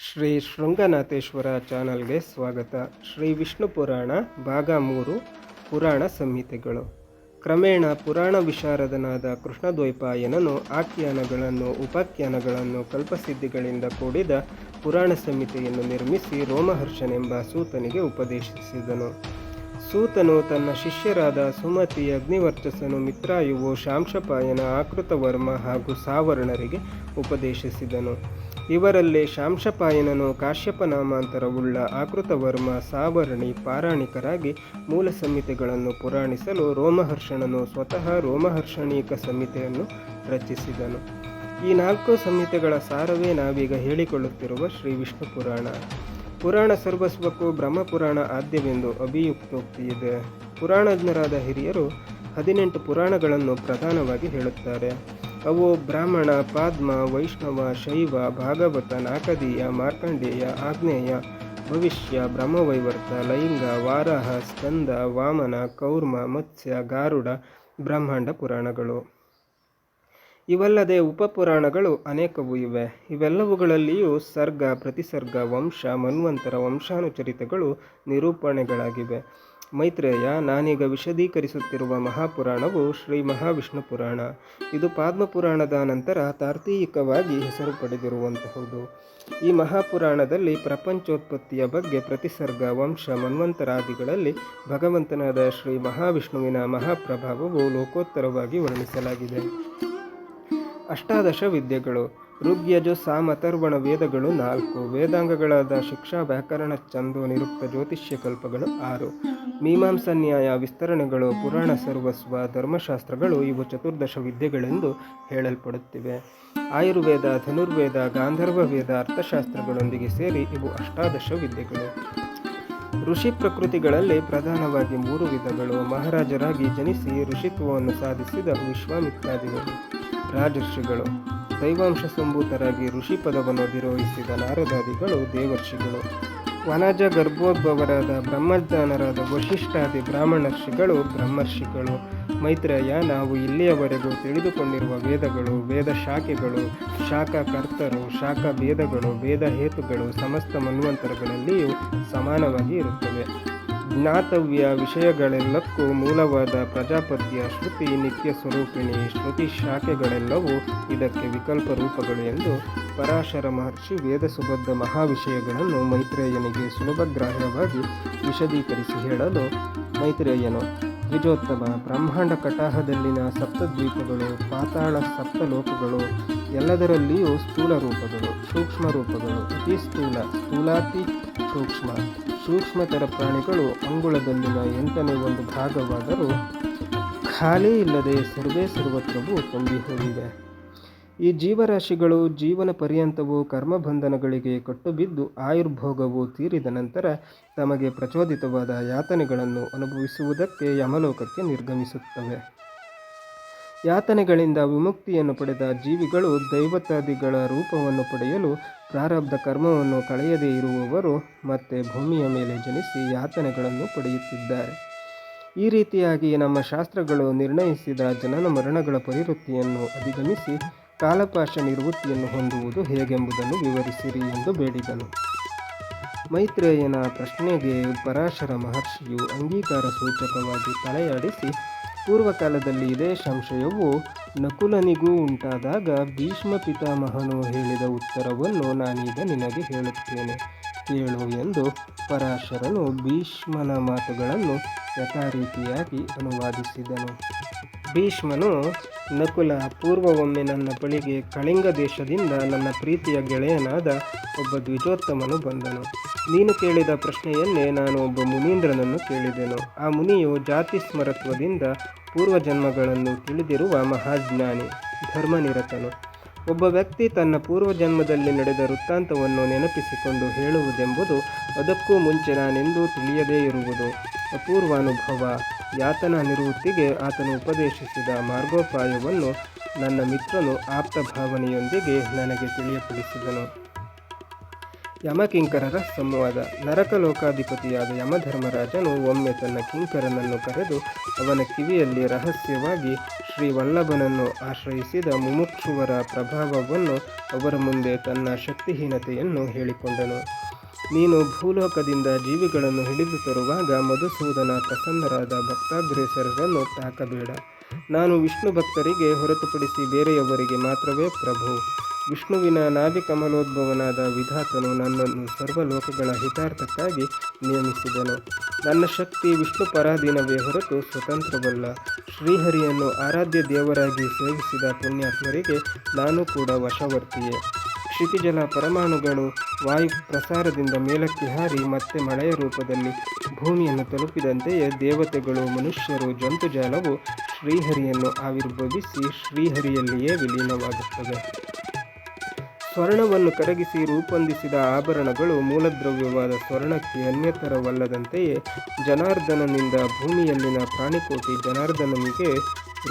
ಶ್ರೀ ಶೃಂಗನಾಥೇಶ್ವರ ಚಾನಲ್ಗೆ ಸ್ವಾಗತ. ಶ್ರೀ ವಿಷ್ಣು ಪುರಾಣ, ಭಾಗ ಮೂರು, ಪುರಾಣ ಸಂಹಿತೆಗಳು. ಕ್ರಮೇಣ ಪುರಾಣ ವಿಶಾರದನಾದ ಕೃಷ್ಣದ್ವೈಪಾಯನನು ಆಖ್ಯಾನಗಳನ್ನು, ಉಪಾಖ್ಯಾನಗಳನ್ನು ಕಲ್ಪಸಿದ್ಧಿಗಳಿಂದ ಕೂಡಿದ ಪುರಾಣ ಸಂಹಿತೆಯನ್ನು ನಿರ್ಮಿಸಿ ರೋಮಹರ್ಷನೆಂಬ ಸೂತನಿಗೆ ಉಪದೇಶಿಸಿದನು. ಸೂತನು ತನ್ನ ಶಿಷ್ಯರಾದ ಸುಮತಿ ಅಗ್ನಿವರ್ಚಸನು ಮಿತ್ರಾಯುವು ಶಾಂಶಪಾಯನ ಆಕೃತವರ್ಮ ಹಾಗೂ ಸಾವರ್ಣರಿಗೆ ಉಪದೇಶಿಸಿದನು. ಇವರಲ್ಲಿ ಶಾಂಶಪಾಯನನು ಕಾಶ್ಯಪ ನಾಮಾಂತರವುಳ್ಳ ಆಕೃತವರ್ಮ, ಸಾವರ್ಣಿ, ಪಾರಾಣಿಕರಾಗಿ ಮೂಲ ಸಂಹಿತೆಗಳನ್ನು ಪುರಾಣಿಸಲು ರೋಮಹರ್ಷಣನು ಸ್ವತಃ ರೋಮಹರ್ಷಣೀಕ ಸಂಹಿತೆಯನ್ನು ರಚಿಸಿದನು. ಈ ನಾಲ್ಕು ಸಂಹಿತೆಗಳ ಸಾರವೇ ನಾವೀಗ ಹೇಳಿಕೊಳ್ಳುತ್ತಿರುವ ಶ್ರೀ ವಿಷ್ಣು ಪುರಾಣ. ಪುರಾಣ ಸರ್ವಸ್ವಕ್ಕೂ ಬ್ರಹ್ಮಪುರಾಣ ಆದ್ಯವೆಂದು ಅಭಿಯುಕ್ತೋಕ್ತಿ ಇದೆ ಪುರಾಣಜ್ಞರಾದ ಹಿರಿಯರು ಹದಿನೆಂಟು ಪುರಾಣಗಳನ್ನು ಪ್ರಧಾನವಾಗಿ ಹೇಳುತ್ತಾರೆ. ಅವು ಬ್ರಾಹ್ಮಣ, ಪಾದ್ಮ, ವೈಷ್ಣವ, ಶೈವ, ಭಾಗವತ ನಾಕದೀಯ ಮಾರ್ಕಂಡೇಯ, ಆಗ್ನೇಯ, ಭವಿಷ್ಯ, ಬ್ರಹ್ಮವೈವರ್ತ, ಲೈಂಗ, ವಾರಾಹ, ಸ್ಕಂದ, ವಾಮನ, ಕೌರ್ಮ, ಮತ್ಸ್ಯ, ಗಾರುಡ, ಬ್ರಹ್ಮಾಂಡ ಪುರಾಣಗಳು. ಇವಲ್ಲದೆ ಉಪಪುರಾಣಗಳು ಅನೇಕವು ಇವೆ. ಇವೆಲ್ಲವುಗಳಲ್ಲಿಯೂ ಸರ್ಗ, ಪ್ರತಿಸರ್ಗ, ವಂಶ, ಮನ್ವಂತರ, ವಂಶಾನುಚರಿತಗಳು ನಿರೂಪಣೆಗಳಾಗಿವೆ. ಮೈತ್ರೇಯ, ನಾನೀಗ ವಿಶದೀಕರಿಸುತ್ತಿರುವ ಮಹಾಪುರಾಣವು ಶ್ರೀ ಮಹಾವಿಷ್ಣು ಪುರಾಣ. ಇದು ಪದ್ಮಪುರಾಣದ ನಂತರ ತಾರ್ತೀಯಿಕವಾಗಿ ಹೆಸರು ಪಡೆದಿರುವಂತಹುದು. ಈ ಮಹಾಪುರಾಣದಲ್ಲಿ ಪ್ರಪಂಚೋತ್ಪತ್ತಿಯ ಬಗ್ಗೆ ಪ್ರತಿಸರ್ಗ, ವಂಶ, ಮನ್ವಂತರಾದಿಗಳಲ್ಲಿ ಭಗವಂತನಾದ ಶ್ರೀ ಮಹಾವಿಷ್ಣುವಿನ ಮಹಾಪ್ರಭಾವವು ಲೋಕೋತ್ತರವಾಗಿ ವರ್ಣಿಸಲಾಗಿದೆ. ಅಷ್ಟಾದಶ ವಿದ್ಯೆಗಳು. ಋಗ್ಯಜು ಸಾಮ ಅಥರ್ವಣ ವೇದಗಳು ನಾಲ್ಕು. ವೇದಾಂಗಗಳಾದ ಶಿಕ್ಷಾ, ವ್ಯಾಕರಣ ಚಂದು ನಿರುಕ್ತ, ಜ್ಯೋತಿಷ್ಯ ಕಲ್ಪಗಳು ಆರು. ಮೀಮಾಂಸಾ ನ್ಯಾಯ ವಿಸ್ತರಣೆಗಳು, ಪುರಾಣ, ಸರ್ವಸ್ವ, ಧರ್ಮಶಾಸ್ತ್ರಗಳು ಇವು ಚತುರ್ದಶ ವಿದ್ಯೆಗಳೆಂದು ಹೇಳಲ್ಪಡುತ್ತಿವೆ. ಆಯುರ್ವೇದ, ಧನುರ್ವೇದ, ಗಾಂಧರ್ವ ವೇದ, ಅರ್ಥಶಾಸ್ತ್ರಗಳೊಂದಿಗೆ ಸೇರಿ ಇವು ಅಷ್ಟಾದಶ ವಿದ್ಯೆಗಳು. ಋಷಿ ಪ್ರಕೃತಿಗಳಲ್ಲಿ ಪ್ರಧಾನವಾಗಿ ಮೂರು ವಿಧಗಳು. ಮಹಾರಾಜರಾಗಿ ಜನಿಸಿ ಋಷಿತ್ವವನ್ನು ಸಾಧಿಸಿದ ವಿಶ್ವಾಮಿತ್ರಾದಿಗಳು, ರಾಜರ್ಷಿಗಳು. ದೈವಾಂಶ ಸಂಭೂತರಾಗಿ ಋಷಿ ಪದವನ್ನು ಅಧಿರೋಹಿಸಿದ ನಾರದಾದಿಗಳು, ದೇವರ್ಷಿಗಳು. ವನಜ ಗರ್ಭೋದ್ಭವರಾದ ಬ್ರಹ್ಮಜ್ಞಾನರಾದ ವಶಿಷ್ಠಾದಿ ಬ್ರಾಹ್ಮಣರ್ಷಿಗಳು, ಬ್ರಹ್ಮರ್ಷಿಗಳು. ಮೈತ್ರೇಯ, ನಾವು ಇಲ್ಲಿಯವರೆಗೂ ತಿಳಿದುಕೊಂಡಿರುವ ವೇದಗಳು, ವೇದ ಶಾಖೆಗಳು, ಶಾಖಕರ್ತರು ಶಾಖ ಭೇದಗಳು ವೇದ ಹೇತುಗಳು, ಸಮಸ್ತ ಮನ್ವಂತರಗಳಲ್ಲಿಯೂ ಸಮಾನವಾಗಿ ಇರುತ್ತವೆ. ಜ್ಞಾತವ್ಯ ವಿಷಯಗಳೆಲ್ಲಕ್ಕೂ ಮೂಲವಾದ ಪ್ರಜಾಪತಿಯ ಶ್ರುತಿ, ನಿತ್ಯ ಸ್ವರೂಪಿಣಿ ಶ್ರುತಿ ಶಾಖೆಗಳೆಲ್ಲವೂ ಇದಕ್ಕೆ ವಿಕಲ್ಪ ರೂಪಗಳು ಎಂದು ಪರಾಶರ ಮಹರ್ಷಿ ವೇದ ಸುಬದ್ಧ ಮಹಾವಿಷಯಗಳನ್ನು ಮೈತ್ರೇಯನಿಗೆ ಸುಲಭಗ್ರಾಹ್ಯವಾಗಿ ವಿಶದೀಕರಿಸಿ ಹೇಳಲು ಮೈತ್ರೇಯನು ದ್ವಿಜೋತ್ತಮ ಬ್ರಹ್ಮಾಂಡ ಕಟಾಹದಲ್ಲಿನ ಸಪ್ತದ್ವೀಪಗಳು, ಪಾತಾಳ ಸಪ್ತಲೋಕಗಳು ಎಲ್ಲದರಲ್ಲಿಯೂ ಸ್ಥೂಲ ರೂಪಗಳು, ಸೂಕ್ಷ್ಮ ರೂಪಗಳು. ಅತಿ ಸ್ಥೂಲ, ಸ್ಥೂಲಾತಿ ಸೂಕ್ಷ್ಮ. ಸೂಕ್ಷ್ಮತರ ಪ್ರಾಣಿಗಳು ಅಂಗುಳದಲ್ಲಿನ ಎಂಟನೇ ಒಂದು ಭಾಗವಾದರೂ ಖಾಲಿ ಇಲ್ಲದೆ ಸರ್ವೇ ಸರ್ವತ್ರವೂ ತುಂಬಿ ಹೋಗಿದೆ ಈ ಜೀವರಾಶಿಗಳು ಜೀವನ ಪರ್ಯಂತವು ಕರ್ಮಬಂಧನಗಳಿಗೆ ಕಟ್ಟುಬಿದ್ದು ಆಯುರ್ಭೋಗವು ತೀರಿದ ನಂತರ ತಮಗೆ ಪ್ರಚೋದಿತವಾದ ಯಾತನೆಗಳನ್ನು ಅನುಭವಿಸುವುದಕ್ಕೆ ಯಮಲೋಕಕ್ಕೆ ನಿರ್ಗಮಿಸುತ್ತವೆ. ಯಾತನೆಗಳಿಂದ ವಿಮುಕ್ತಿಯನ್ನು ಪಡೆದ ಜೀವಿಗಳು ದೈವತಾದಿಗಳ ರೂಪವನ್ನು ಪಡೆಯಲು ಪ್ರಾರಬ್ಧ ಕರ್ಮವನ್ನು ಕಳೆಯದೇ ಇರುವವರು ಮತ್ತೆ ಭೂಮಿಯ ಮೇಲೆ ಜನಿಸಿ ಯಾತನೆಗಳನ್ನು ಪಡೆಯುತ್ತಿದ್ದಾರೆ. ಈ ರೀತಿಯಾಗಿ ನಮ್ಮ ಶಾಸ್ತ್ರಗಳು ನಿರ್ಣಯಿಸಿದ ಜನನ ಮರಣಗಳ ಪರಿವೃತ್ತಿಯನ್ನು ಅಧಿಗಮಿಸಿ ಕಾಲಪಾಶ ನಿವೃತ್ತಿಯನ್ನು ಹೊಂದುವುದು ಹೇಗೆಂಬುದನ್ನು ವಿವರಿಸಿರಿ ಎಂದು ಬೇಡಿದನು. ಮೈತ್ರೇಯನ ಪ್ರಶ್ನೆಗೆ ಪರಾಶರ ಮಹರ್ಷಿಯು ಅಂಗೀಕಾರ ಸೂಚಕವಾಗಿ ತಲೆಯಾಡಿಸಿ ಪೂರ್ವಕಾಲದಲ್ಲಿ ಇದೇ ಸಂಶಯವು ನಕುಲನಿಗೂ ಉಂಟಾದಾಗ ಭೀಷ್ಮ ಪಿತಾಮಹನು ಹೇಳಿದ ಉತ್ತರವನ್ನು ನಾನೀಗ ನಿನಗೆ ಹೇಳುತ್ತೇನೆ. ಕೇಳು ಎಂದು ಪರಾಶರನು ಭೀಷ್ಮನ ಮಾತುಗಳನ್ನು ಯಥಾರೀತಿಯಾಗಿ ಅನುವಾದಿಸಿದನು. ಭೀಷ್ಮನು, ನಕುಲ, ಪೂರ್ವವೊಮ್ಮೆ ನನ್ನ ಬಳಿಗೆ ಕಳಿಂಗ ದೇಶದಿಂದ ನನ್ನ ಪ್ರೀತಿಯ ಗೆಳೆಯನಾದ ಒಬ್ಬ ದ್ವಿಜೋತ್ತಮನು ಬಂದನು. ನೀನು ಕೇಳಿದ ಪ್ರಶ್ನೆಯನ್ನೇ ನಾನು ಒಬ್ಬ ಮುನೀಂದ್ರನನ್ನು ಕೇಳಿದೆನು. ಆ ಮುನಿಯು ಜಾತಿ ಸ್ಮರತ್ವದಿಂದ ಪೂರ್ವಜನ್ಮಗಳನ್ನು ತಿಳಿದಿರುವ ಮಹಾಜ್ಞಾನಿ, ಧರ್ಮನಿರತನು. ಒಬ್ಬ ವ್ಯಕ್ತಿ ತನ್ನ ಪೂರ್ವಜನ್ಮದಲ್ಲಿ ನಡೆದ ವೃತ್ತಾಂತವನ್ನು ನೆನಪಿಸಿಕೊಂಡು ಹೇಳುವುದೆಂಬುದು ಅದಕ್ಕೂ ಮುಂಚೆ ನಾನೆಂದೂ ತಿಳಿಯದೇ ಇರುವುದು. ಅಪೂರ್ವಾನುಭವ, ಯಾತನ ನಿವೃತ್ತಿಗೆ ಆತನು ಉಪದೇಶಿಸಿದ ಮಾರ್ಗೋಪಾಯವನ್ನು ನನ್ನ ಮಿತ್ರನು ಆಪ್ತ ಭಾವನೆಯೊಂದಿಗೆ ನನಗೆ ತಿಳಿಯಪಡಿಸಿದನು. ಯಮಕಿಂಕರರ ಸಂವಾದ. ನರಕಲೋಕಾಧಿಪತಿಯಾದ ಯಮಧರ್ಮರಾಜನು ಒಮ್ಮೆ ತನ್ನ ಕಿಂಕರನನ್ನು ಕರೆದು ಅವನ ಕಿವಿಯಲ್ಲಿ ರಹಸ್ಯವಾಗಿ ಶ್ರೀ ವಲ್ಲಭನನ್ನು ಆಶ್ರಯಿಸಿದ ಮುಮುಕ್ಷುವರ ಪ್ರಭಾವವನ್ನು ಅವರ ಮುಂದೆ ತನ್ನ ಶಕ್ತಿಹೀನತೆಯನ್ನು ಹೇಳಿಕೊಂಡನು. ನೀನು ಭೂಲೋಕದಿಂದ ಜೀವಿಗಳನ್ನು ಹಿಡಿದು ತರುವಾಗ ಮಧುಸೂದನ ಪ್ರಸನ್ನರಾದ ಭಕ್ತಾಗ್ರೇಸರರನ್ನು ತಾಕಬೇಡ. ನಾನು ವಿಷ್ಣು ಭಕ್ತರಿಗೆ ಹೊರತುಪಡಿಸಿ ಬೇರೆಯವರಿಗೆ ಮಾತ್ರವೇ ಪ್ರಭು. ವಿಷ್ಣುವಿನ ನಾಭಿಕಮಲೋದ್ಭವನಾದ ವಿಧಾತನು ನನ್ನನ್ನು ಸರ್ವಲೋಕಗಳ ಹಿತಾರ್ಥಕ್ಕಾಗಿ ನೇಮಿಸಿದನು ನನ್ನ ಶಕ್ತಿ ವಿಷ್ಣು ಪರಾಧೀನವೇ ಹೊರತು ಸ್ವತಂತ್ರವಲ್ಲ. ಶ್ರೀಹರಿಯನ್ನು ಆರಾಧ್ಯ ದೇವರಾಗಿ ಸೇವಿಸಿದ ಪುಣ್ಯಾತ್ಮರಿಗೆ ನಾನು ಕೂಡ ವಶವರ್ತಿಯೇ. ಕ್ಷಿತಿಜಲ ಪರಮಾಣುಗಳು ವಾಯು ಪ್ರಸಾರದಿಂದ ಮೇಲಕ್ಕೆ ಹಾರಿ ಮತ್ತೆ ಮಳೆಯ ರೂಪದಲ್ಲಿ ಭೂಮಿಯನ್ನು ತಲುಪಿದಂತೆಯೇ ದೇವತೆಗಳು, ಮನುಷ್ಯರು, ಜಂತುಜಾಲವು ಶ್ರೀಹರಿಯನ್ನು ಆವಿರ್ಭವಿಸಿ ಶ್ರೀಹರಿಯಲ್ಲಿಯೇ ವಿಲೀನವಾಗುತ್ತವೆ. ಸ್ವರ್ಣವನ್ನು ಕರಗಿಸಿ ರೂಪೊಂದಿಸಿದ ಆಭರಣಗಳು ಮೂಲದ್ರವ್ಯವಾದ ಸ್ವರ್ಣಕ್ಕೆ ಅನ್ಯತರವಲ್ಲದಂತೆಯೇ ಜನಾರ್ದನನಿಂದ ಭೂಮಿಯಲ್ಲಿನ ಪ್ರಾಣಿಕೋಟಿ ಜನಾರ್ದನನಿಗೆ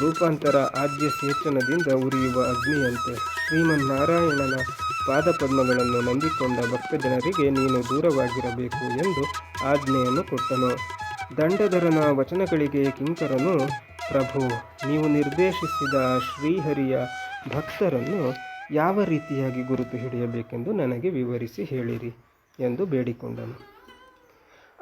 ರೂಪಾಂತರ ಆದ್ಯ ಸೇಚನದಿಂದ ಉರಿಯುವ ಅಗ್ನಿಯಂತೆ. ಶ್ರೀಮನ್ನಾರಾಯಣನ ಪಾದಪದ್ಮಗಳನ್ನು ನಂಬಿಕೊಂಡ ಭಕ್ತಜನರಿಗೆ ನೀನು ದೂರವಾಗಿರಬೇಕು ಎಂದು ಆಜ್ಞೆಯನ್ನು ಕೊಟ್ಟನು. ದಂಡಧರನ ವಚನಗಳಿಗೆ ಕಿಂಕರನು, ಪ್ರಭು, ನೀವು ನಿರ್ದೇಶಿಸಿದ ಶ್ರೀಹರಿಯ ಭಕ್ತರನ್ನು ಯಾವ ರೀತಿಯಾಗಿ ಗುರುತು ಹಿಡಿಯಬೇಕೆಂದು ನನಗೆ ವಿವರಿಸಿ ಹೇಳಿರಿ ಎಂದು ಬೇಡಿಕೊಂಡನು.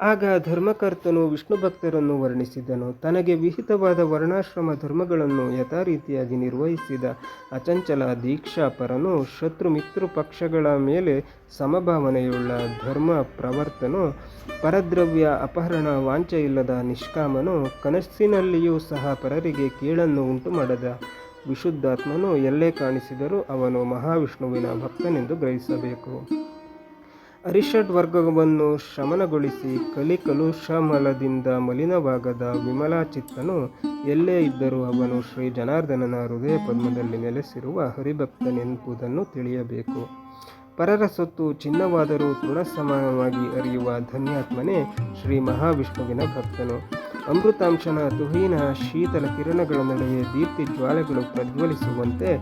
ಆಗ ಧರ್ಮಕರ್ತನು ವಿಷ್ಣು ಭಕ್ತರನ್ನು ವರ್ಣಿಸಿದನು. ತನಗೆ ವಿಹಿತವಾದ ವರ್ಣಾಶ್ರಮ ಧರ್ಮಗಳನ್ನು ಯಥಾರೀತಿಯಾಗಿ ನಿರ್ವಹಿಸಿದ ಅಚಂಚಲ ದೀಕ್ಷಾಪರನು ಶತ್ರು ಮಿತ್ರ ಪಕ್ಷಗಳ ಮೇಲೆ ಸಮಭಾವನೆಯುಳ್ಳ ಧರ್ಮ ಪ್ರವರ್ತನು, ಪರದ್ರವ್ಯ, ಅಪಹರಣ ವಾಂಚ ಇಲ್ಲದ ನಿಷ್ಕಾಮನು, ಕನಸಿನಲ್ಲಿಯೂ ಸಹ ಪರರಿಗೆ ಕೀಳನ್ನು ಉಂಟು ಮಾಡದ ವಿಶುದ್ಧಾತ್ಮನು ಎಲ್ಲೇ ಕಾಣಿಸಿದರೂ ಅವನು ಮಹಾವಿಷ್ಣುವಿನ ಭಕ್ತನೆಂದು ಗ್ರಹಿಸಬೇಕು. ಅರಿಷಡ್ ವರ್ಗವನ್ನು ಶಮನಗೊಳಿಸಿ ಕಲಿ ಕಲುಷಮಲದಿಂದ ಮಲಿನವಾಗದ ವಿಮಲಾಚಿತ್ತನು ಎಲ್ಲೇ ಇದ್ದರೂ ಅವನು ಶ್ರೀ ಜನಾರ್ದನನ ಹೃದಯ ಪದ್ಮದಲ್ಲಿ ನೆಲೆಸಿರುವ ಹರಿಭಕ್ತನೆಂಬುದನ್ನು ತಿಳಿಯಬೇಕು. ಪರರ ಸೊತ್ತು ಚಿನ್ನವಾದರೂ ತೃಣಸಮಾನವಾಗಿ ಅರಿಯುವ ಧನ್ಯಾತ್ಮನೇ ಶ್ರೀ ಮಹಾವಿಷ್ಣುವಿನ ಭಕ್ತನು. ಅಮೃತಾಂಶನ ತುಹೀನ ಶೀತಲ ಕಿರಣಗಳ ನಡುವೆ ದೀಪ್ತಿ ಜ್ವಾಲೆಗಳು ಪ್ರಜ್ವಲಿಸುವಂತೆ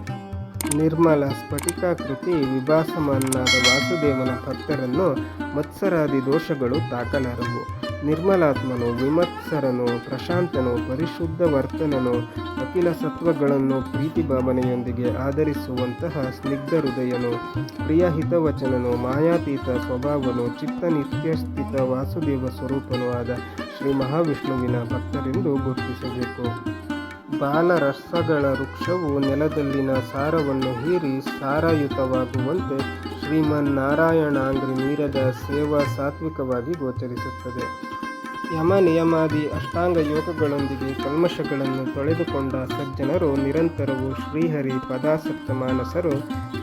ನಿರ್ಮಲ ಸ್ಫಟಿಕಾಕೃತಿ ವಿಭಾಸಮಾನನಾದ ವಾಸುದೇವನ ಭಕ್ತರನ್ನು ಮತ್ಸರಾದಿ ದೋಷಗಳು ತಾಕಲಾರವು. ನಿರ್ಮಲಾತ್ಮನು, ವಿಮತ್ಸರನು, ಪ್ರಶಾಂತನು, ಪರಿಶುದ್ಧ ವರ್ತನನು, ಅಖಿಲ ಸತ್ವಗಳನ್ನು ಪ್ರೀತಿ ಭಾವನೆಯೊಂದಿಗೆ ಆಧರಿಸುವಂತಹ ಸ್ನಿಗ್ಧ ಹೃದಯನು ಪ್ರಿಯ ಹಿತವಚನನು ಮಾಯಾತೀತ ಸ್ವಭಾವನು ಚಿತ್ತ ನಿತ್ಯಸ್ಥಿತ ವಾಸುದೇವ ಸ್ವರೂಪನೂ ಆದ ಶ್ರೀ ಮಹಾವಿಷ್ಣುವಿನ ಭಕ್ತರೆಂದು ಗುರುತಿಸಬೇಕು. ಬಾಲರಸಗಳ ವೃಕ್ಷವು ನೆಲದಲ್ಲಿನ ಸಾರವನ್ನು ಹೀರಿ ಸಾರಯುತವಾಗುವಂತೆ ಶ್ರೀಮನ್ನಾರಾಯಣಾಂಗ್ರಿ ನೀರದ ಸೇವಾ ಸಾತ್ವಿಕವಾಗಿ ಗೋಚರಿಸುತ್ತದೆ. ಯಮ ನಿಯಮಾದಿ ಅಷ್ಟಾಂಗ ಯೋಗಗಳೊಂದಿಗೆ ಕಲ್ಮಶಗಳನ್ನು ತೊಳೆದುಕೊಂಡ ಸಜ್ಜನರು ನಿರಂತರವು ಶ್ರೀಹರಿ ಪದಾಸಕ್ತ ಮಾನಸರು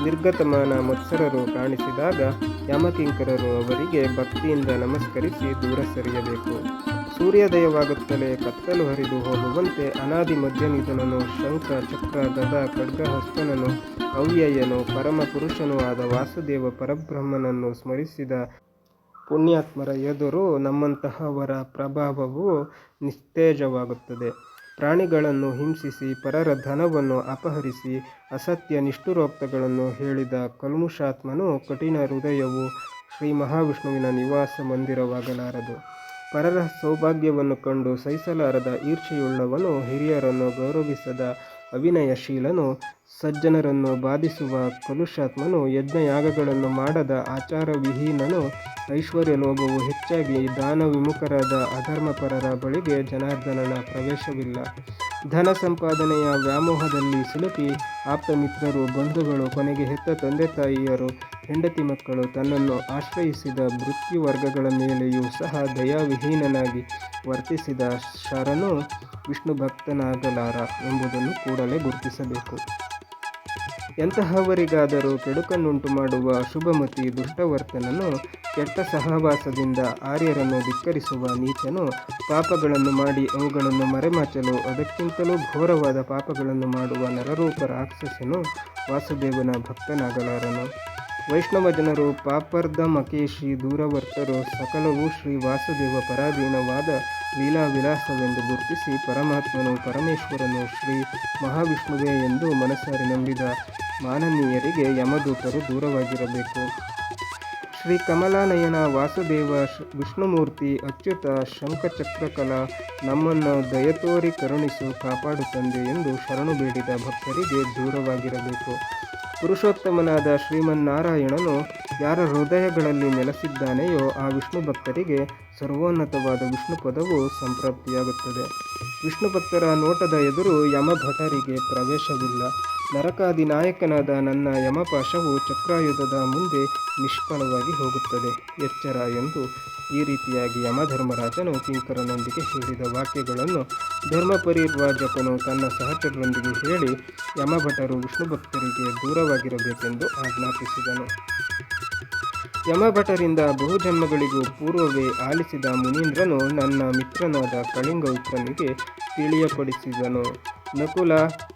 ನಿರ್ಗತಮಾನ ಮತ್ಸರರು ಕಾಣಿಸಿದಾಗ ಯಮಕಿಂಕರರು ಅವರಿಗೆ ಭಕ್ತಿಯಿಂದ ನಮಸ್ಕರಿಸಿ ದೂರ ಸರಿಯಬೇಕು. ಸೂರ್ಯೋದಯವಾಗುತ್ತಲೇ ಕತ್ತಲು ಹರಿದು ಹೋಗುವಂತೆ ಅನಾದಿ ಮಧ್ಯನಿಧನನು ಶಂಖ, ಚಕ್ರ, ಗದ, ಖಡ್ಗಹಸ್ತನನು ಅವ್ಯಯನು ಪರಮ ಪುರುಷನೂ ಆದ ವಾಸುದೇವ ಪರಬ್ರಹ್ಮನನ್ನು ಸ್ಮರಿಸಿದ ಪುಣ್ಯಾತ್ಮರ ಎದುರು ನಮ್ಮಂತಹವರ ಪ್ರಭಾವವು ನಿಸ್ತೇಜವಾಗುತ್ತದೆ. ಪ್ರಾಣಿಗಳನ್ನು ಹಿಂಸಿಸಿ, ಪರರ ಧನವನ್ನು ಅಪಹರಿಸಿ, ಅಸತ್ಯ ನಿಷ್ಠುರೋಕ್ತಗಳನ್ನು ಹೇಳಿದ ಕಲ್ಮುಷಾತ್ಮನು ಕಠಿಣ ಹೃದಯವು ಶ್ರೀ ಮಹಾವಿಷ್ಣುವಿನ ನಿವಾಸ ಮಂದಿರವಾಗಲಾರದು. ಪರರ ಸೌಭಾಗ್ಯವನ್ನು ಕಂಡು ಸಹಿಸಲಾರದ ಈರ್ಷೆಯುಳ್ಳವನು ಹಿರಿಯರನ್ನು ಗೌರವಿಸದ ಅವಿನಯಶೀಲನು, ಸಜ್ಜನರನ್ನು ಬಾಧಿಸುವ ಕಲುಷಾತ್ಮನು, ಯಜ್ಞಯಾಗಗಳನ್ನು ಮಾಡದ ಆಚಾರವಿಹೀನನು ಐಶ್ವರ್ಯ ಲೋಭವು ಹೆಚ್ಚಾಗಿ ದಾನ ವಿಮುಖರಾದ ಅಧರ್ಮಪರರ ಬಳಿಗೆ ಜನಾರ್ದನನ ಪ್ರವೇಶವಿಲ್ಲ. ಧನ ಸಂಪಾದನೆಯ ವ್ಯಾಮೋಹದಲ್ಲಿ ಸಿಲುಕಿ ಆಪ್ತ ಮಿತ್ರರು, ಬಂಧುಗಳು, ಕೊನೆಗೆ ಹೆತ್ತ ತಂದೆ ತಾಯಿಯರು, ಹೆಂಡತಿ ಮಕ್ಕಳು ತನ್ನನ್ನು ಆಶ್ರಯಿಸಿದ ವೃತ್ತಿ ವರ್ಗಗಳ ಮೇಲೆಯೂ ಸಹ ದಯಾವಿಹೀನನಾಗಿ ವರ್ತಿಸಿದ ಶರಣು ವಿಷ್ಣು ಭಕ್ತನಾಗಲಾರ ಎಂಬುದನ್ನು ಕೂಡಲೇ ಗುರುತಿಸಬೇಕು. ಎಂತಹವರಿಗಾದರೂ ಕೆಡುಕನ್ನುಂಟು ಮಾಡುವ ಶುಭಮತಿ ದುಷ್ಟವರ್ತನನು ಕೆಟ್ಟ ಸಹವಾಸದಿಂದ ಆರ್ಯರನ್ನು ಧಿಕ್ಕರಿಸುವ ನೀಚನು ಪಾಪಗಳನ್ನು ಮಾಡಿ ಅವುಗಳನ್ನು ಮರೆಮಾಚಲು ಅದಕ್ಕಿಂತಲೂ ಘೋರವಾದ ಪಾಪಗಳನ್ನು ಮಾಡುವ ನರರೂಪ ರಾಕ್ಷಸನು ವಾಸುದೇವನ ಭಕ್ತನಾಗಲಾರನು. ವೈಷ್ಣವ ಜನರು ಪಾಪರ್ಧ ಮಕೇಶಿ ದೂರವರ್ತರು ಸಕಲವೂ ಶ್ರೀ ವಾಸುದೇವ ಪರಾಧೀನವಾದ ಲೀಲಾ ವಿಲಾಸವೆಂದು ಗುರುತಿಸಿ ಪರಮಾತ್ಮನು ಪರಮೇಶ್ವರನು ಶ್ರೀ ಮಹಾವಿಷ್ಣುವೇ ಎಂದು ಮನಸ್ಸಾರಿ ನಂಬಿದ ಮಾನನೀಯರಿಗೆ ಯಮದೂತರು ದೂರವಾಗಿರಬೇಕು. ಶ್ರೀ ಕಮಲಾನಯನ ವಾಸುದೇವ ವಿಷ್ಣುಮೂರ್ತಿ ಅಚ್ಯುತ ಶಂಖಚಕ್ರಕಲ ನಮ್ಮನ್ನು ದಯತೋರಿ ಕರುಣಿಸು, ಕಾಪಾಡು ತಂದೆ ಎಂದು ಶರಣು ಬೇಡಿದ ಭಕ್ತರಿಗೆ ದೂರವಾಗಿರಬೇಕು. ಪುರುಷೋತ್ತಮನಾದ ಶ್ರೀಮನ್ನಾರಾಯಣನು ಯಾರ ಹೃದಯಗಳಲ್ಲಿ ನೆಲೆಸಿದ್ದಾನೆಯೋ ಆ ವಿಷ್ಣು ಭಕ್ತರಿಗೆ ಸರ್ವೋನ್ನತವಾದ ವಿಷ್ಣು ಪದವು ಸಂಪ್ರಾಪ್ತಿಯಾಗುತ್ತದೆ. ವಿಷ್ಣು ಭಕ್ತರ ನೋಟದ ಎದುರು ಯಮಭಟರಿಗೆ ಪ್ರವೇಶವಿಲ್ಲ. ನರಕಾದಿ ನಾಯಕನಾದ ನನ್ನ ಯಮಪಾಶವು ಚಕ್ರಾಯುಧದ ಮುಂದೆ ನಿಷ್ಫಲವಾಗಿ ಹೋಗುತ್ತದೆ. ಎಚ್ಚರ ಎಂದು ಈ ರೀತಿಯಾಗಿ ಯಮಧರ್ಮರಾಜನು ಕಿಂಕರನೊಂದಿಗೆ ಹೇಳಿದ ವಾಕ್ಯಗಳನ್ನು ಧರ್ಮಪರಿವಾಜಕನು ತನ್ನ ಸಹಚರರೊಂದಿಗೆ ಹೇಳಿ ಯಮಭಟರು ವಿಷ್ಣು ಭಕ್ತರಿಗೆ ದೂರವಾಗಿರಬೇಕೆಂದು ಆಜ್ಞಾಪಿಸಿದನು. ಯಮಭಟರಿಂದ ಬಹುಜನ್ಮಗಳಿಗೂ ಪೂರ್ವವೇ ಆಲಿಸಿದ ಮುನೀಂದ್ರನು ನನ್ನ ಮಿತ್ರನಾದ ಕಳಿಂಗ ಉತ್ತನಿಗೆ ತಿಳಿಯಪಡಿಸಿದನು. ನಕುಲ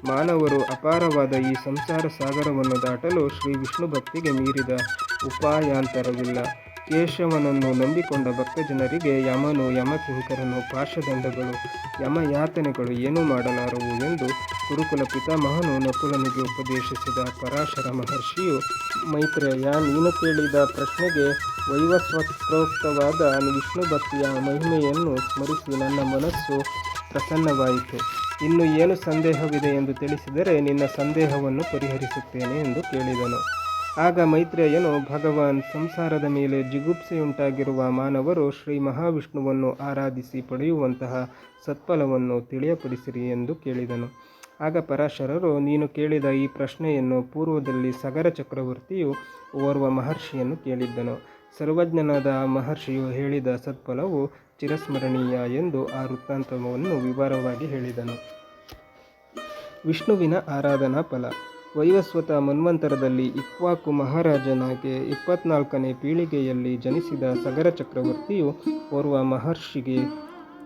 ಮಾನವರು ಅಪಾರವಾದ ಈ ಸಂಸಾರ ಸಾಗರವನ್ನು ದಾಟಲು ಶ್ರೀ ವಿಷ್ಣು ಭಕ್ತಿಗೆ ಮೀರಿದ ಉಪಾಯಾಂತರವಿಲ್ಲ. ಕೇಶವನನ್ನು ನಂಬಿಕೊಂಡ ಭಕ್ತ ಜನರಿಗೆ ಯಮನು, ಯಮಕಿಂಕರನು ಪಾಶದಂಡಗಳು ಯಮಯಾತನೆಗಳು ಏನೂ ಮಾಡಲಾರವು ಎಂದು ಗುರುಕುಲ ಪಿತಾಮಹನು ನಕುಲನಿಗೆ ಉಪದೇಶಿಸಿದ ಪರಾಶರ ಮಹರ್ಷಿಯು ಮೈತ್ರೇಯ, ನೀನು ಕೇಳಿದ ಪ್ರಶ್ನೆಗೆ ವೈವಸ್ವತ್ರೋಕ್ತವಾದ ವಿಷ್ಣು ಭಕ್ತಿಯ ಮಹಿಮೆಯನ್ನು ಸ್ಮರಿಸಿ ನನ್ನ ಮನಸ್ಸು ಪ್ರಸನ್ನವಾಯಿತು. ಇನ್ನು ಏನು ಸಂದೇಹವಿದೆ ಎಂದು ತಿಳಿಸಿದರೆ ನಿನ್ನ ಸಂದೇಹವನ್ನು ಪರಿಹರಿಸುತ್ತೇನೆ ಎಂದು ಕೇಳಿದನು. ಆಗ ಮೈತ್ರೇಯನು, ಭಗವಾನ್, ಸಂಸಾರದ ಮೇಲೆ ಜಿಗುಪ್ಸೆಯುಂಟಾಗಿರುವ ಮಾನವರು ಶ್ರೀ ಮಹಾವಿಷ್ಣುವನ್ನು ಆರಾಧಿಸಿ ಪಡೆಯುವಂತಹ ಸತ್ಫಲವನ್ನು ತಿಳಿಯಪಡಿಸಿರಿ ಎಂದು ಕೇಳಿದನು. ಆಗ ಪರಾಶರರು, ನೀನು ಕೇಳಿದ ಈ ಪ್ರಶ್ನೆಯನ್ನು ಪೂರ್ವದಲ್ಲಿ ಸಗರ ಚಕ್ರವರ್ತಿಯು ಓರ್ವ ಮಹರ್ಷಿಯನ್ನು ಕೇಳಿದ್ದನು. ಸರ್ವಜ್ಞನಾದ ಮಹರ್ಷಿಯು ಹೇಳಿದ ಸತ್ಫಲವು ಚಿರಸ್ಮರಣೀಯ ಎಂದು ಆ ವೃತ್ತಾಂತವನ್ನು ವಿವರವಾಗಿ ಹೇಳಿದನು. ವಿಷ್ಣುವಿನ ಆರಾಧನಾ ಫಲ. ವೈವಸ್ವತ ಮನ್ವಂತರದಲ್ಲಿ ಇಕ್ವಾಕು ಮಹಾರಾಜನಾಗೆ ಇಪ್ಪತ್ನಾಲ್ಕನೇ ಪೀಳಿಗೆಯಲ್ಲಿ ಜನಿಸಿದ ಸಗರ ಚಕ್ರವರ್ತಿಯು ಓರ್ವ ಮಹರ್ಷಿಗೆ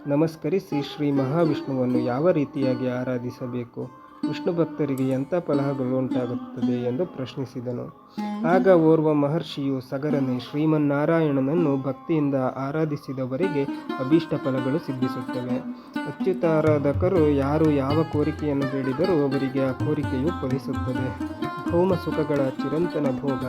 ನಮಸ್ಕರಿಸಿ ಶ್ರೀ ಮಹಾವಿಷ್ಣುವನ್ನು ಯಾವ ರೀತಿಯಾಗಿ ಆರಾಧಿಸಬೇಕು? ವಿಷ್ಣು ಭಕ್ತರಿಗೆ ಎಂಥ ಫಲಹಗಳು ಉಂಟಾಗುತ್ತದೆ ಎಂದು ಪ್ರಶ್ನಿಸಿದನು. ಆಗ ಓರ್ವ ಮಹರ್ಷಿಯು ಸಗರನೆ ಶ್ರೀಮನ್ನಾರಾಯಣನನ್ನು ಭಕ್ತಿಯಿಂದ ಆರಾಧಿಸಿದವರಿಗೆ ಅಭೀಷ್ಟ ಫಲಗಳು ಸಿದ್ಧಿಸುತ್ತವೆ. ಅಚ್ಯುತಾರಾಧಕರು ಯಾರು ಯಾವ ಕೋರಿಕೆಯನ್ನು ಬೇಡಿದರೂ ಅವರಿಗೆ ಆ ಕೋರಿಕೆಯು ಫಲಿಸುತ್ತದೆ. ಭೌಮ ಸುಖಗಳ ಚಿರಂತನ ಭೋಗ,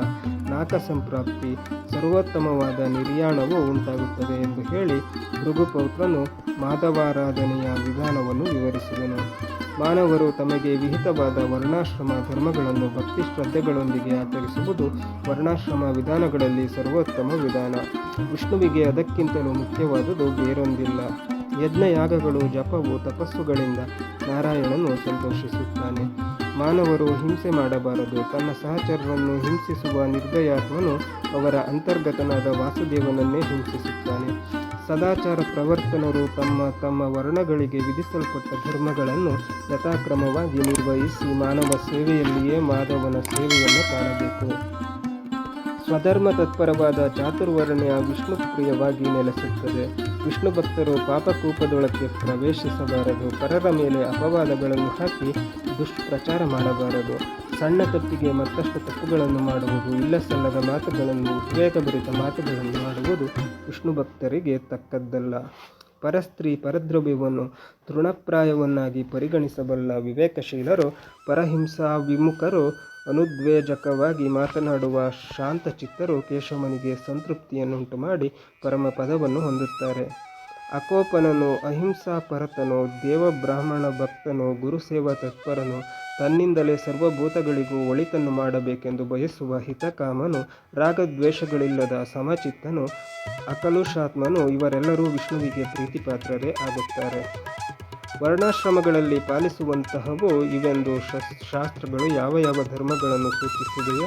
ನಾಕ ಸಂಪ್ರಾಪ್ತಿ, ಸರ್ವೋತ್ತಮವಾದ ನಿರ್ಯಾಣವು ಉಂಟಾಗುತ್ತದೆ ಎಂದು ಹೇಳಿ ಭೃಗುಪೌತ್ರನು ಮಾಧವಾರಾಧನೆಯ ವಿಧಾನವನ್ನು ವಿವರಿಸಿದನು. ಮಾನವರು ತಮಗೆ ವಿಹಿತವಾದ ವರ್ಣಾಶ್ರಮ ಧರ್ಮಗಳನ್ನು ಭಕ್ತಿ ಶ್ರದ್ಧೆಗಳೊಂದಿಗೆ ಆಚರಿಸುವುದು ವರ್ಣಾಶ್ರಮ ವಿಧಾನಗಳಲ್ಲಿ ಸರ್ವೋತ್ತಮ ವಿಧಾನ. ವಿಷ್ಣುವಿಗೆ ಅದಕ್ಕಿಂತಲೂ ಮುಖ್ಯವಾದುದು ಬೇರೊಂದಿಲ್ಲ. ಯಜ್ಞಯಾಗಗಳು, ಜಪವು, ತಪಸ್ಸುಗಳಿಂದ ನಾರಾಯಣನು ಸಂತೋಷಿಸುತ್ತಾನೆ. ಮಾನವರು ಹಿಂಸೆ ಮಾಡಬಾರದು. ತನ್ನ ಸಹಚರರನ್ನು ಹಿಂಸಿಸುವ ನಿರ್ದಯಾತ್ಮನು ಅವರ ಅಂತರ್ಗತನಾದ ವಾಸುದೇವನನ್ನೇ ಹಿಂಸಿಸುತ್ತಾನೆ. ಸದಾಚಾರ ಪ್ರವರ್ತನರು ತಮ್ಮ ತಮ್ಮ ವರ್ಣಗಳಿಗೆ ವಿಧಿಸಲ್ಪಟ್ಟ ಧರ್ಮಗಳನ್ನು ಯಥಾಕ್ರಮವಾಗಿ ನಿರ್ವಹಿಸಿ ಮಾನವ ಸೇವೆಯಲ್ಲಿಯೇ ಮಾಧವನ ಸೇವೆಯನ್ನು ಕಾಣಬೇಕು. ಸ್ವಧರ್ಮ ತತ್ಪರವಾದ ಚಾತುರ್ವರ್ಣ್ಯ ವಿಷ್ಣು ಪ್ರಿಯವಾಗಿ ನೆಲೆಸುತ್ತದೆ. ವಿಷ್ಣು ಭಕ್ತರು ಪಾಪಕೂಪದೊಳಕ್ಕೆ ಪ್ರವೇಶಿಸಬಾರದು. ಪರರ ಮೇಲೆ ಅಪವಾದಗಳನ್ನು ಹಾಕಿ ದುಷ್ಪ್ರಚಾರ ಮಾಡಬಾರದು. ಸಣ್ಣ ತಪ್ಪಿಗೆ ಮತ್ತಷ್ಟು ತಪ್ಪುಗಳನ್ನು ಮಾಡುವುದು ಇಲ್ಲ ಸಲ್ಲದ ಮಾತುಗಳನ್ನು, ಉದ್ವೇಗಭರಿತ ಮಾತುಗಳನ್ನು ಮಾಡುವುದು ವಿಷ್ಣು ಭಕ್ತರಿಗೆ ತಕ್ಕದ್ದಲ್ಲ. ಪರಸ್ತ್ರೀ ಪರದ್ರವ್ಯವನ್ನು ತೃಣಪ್ರಾಯವನ್ನಾಗಿ ಪರಿಗಣಿಸಬಲ್ಲ ವಿವೇಕಶೀಲರು, ಪರಹಿಂಸಾ ವಿಮುಖರು ಅನುದ್ವೇಜಕವಾಗಿ ಮಾತನಾಡುವ ಶಾಂತಚಿತ್ತರು ಕೇಶವನಿಗೆ ಸಂತೃಪ್ತಿಯನ್ನುಂಟು ಮಾಡಿ ಪರಮ ಪದವನ್ನು ಹೊಂದುತ್ತಾರೆ. ಅಕೋಪನನು ಅಹಿಂಸಾ ಪರತನು ದೇವಬ್ರಾಹ್ಮಣ ಭಕ್ತನು, ಗುರುಸೇವಾ ತತ್ಪರನು, ತನ್ನಿಂದಲೇ ಸರ್ವಭೂತಗಳಿಗೂ ಒಳಿತನ್ನು ಮಾಡಬೇಕೆಂದು ಬಯಸುವ ಹಿತಕಾಮನು, ರಾಗದ್ವೇಷಗಳಿಲ್ಲದ ಸಮಚಿತ್ತನು, ಅಕಲುಷಾತ್ಮನು ಇವರೆಲ್ಲರೂ ವಿಷ್ಣುವಿಗೆ ಪ್ರೀತಿಪಾತ್ರರೇ ಆಗುತ್ತಾರೆ. ವರ್ಣಾಶ್ರಮಗಳಲ್ಲಿ ಪಾಲಿಸುವಂತಹವು ಇವೆಂದು ಶಸ್- ಶಾಸ್ತ್ರಗಳು ಯಾವ ಯಾವ ಧರ್ಮಗಳನ್ನು ಸೂಚಿಸಿದೆಯೋ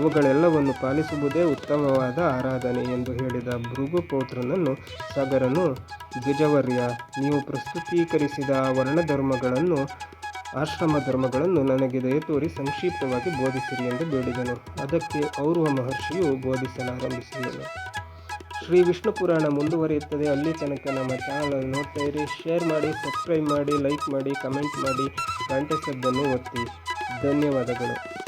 ಅವುಗಳೆಲ್ಲವನ್ನು ಪಾಲಿಸುವುದೇ ಉತ್ತಮವಾದ ಆರಾಧನೆ ಎಂದು ಹೇಳಿದ ಭೃಗುಪೌತ್ರನನ್ನು ಸಗರನು, ದ್ವಿಜವರ್ಯ, ನೀವು ಪ್ರಸ್ತುತೀಕರಿಸಿದ ವರ್ಣಧರ್ಮಗಳನ್ನು, ಆಶ್ರಮ ಧರ್ಮಗಳನ್ನು ನನಗೆ ದಯತೋರಿ ಸಂಕ್ಷಿಪ್ತವಾಗಿ ಬೋಧಿಸಿರಿ ಎಂದು ಬೇಡಿದನು. ಅದಕ್ಕೆ ಔರ್ವ ಮಹರ್ಷಿಯು ಬೋಧಿಸಲಾರಂಭಿಸಿದನು. ಶ್ರೀ ವಿಷ್ಣು ಪುರಾಣ ಮುಂದುವರಿಯುತ್ತದೆ. ಅಲ್ಲಿ ತನಕ ನಮ್ಮ ಚಾನಲ್ ನೋಡ್ತಾ ಇರಿ. ಶೇರ್ ಮಾಡಿ ಸಬ್ಸ್ಕ್ರೈಬ್ ಮಾಡಿ ಲೈಕ್ ಮಾಡಿ ಕಮೆಂಟ್ ಮಾಡಿ. ಗಂಟೆ ಸದ್ದನ್ನು ಒತ್ತಿ. ಧನ್ಯವಾದಗಳು.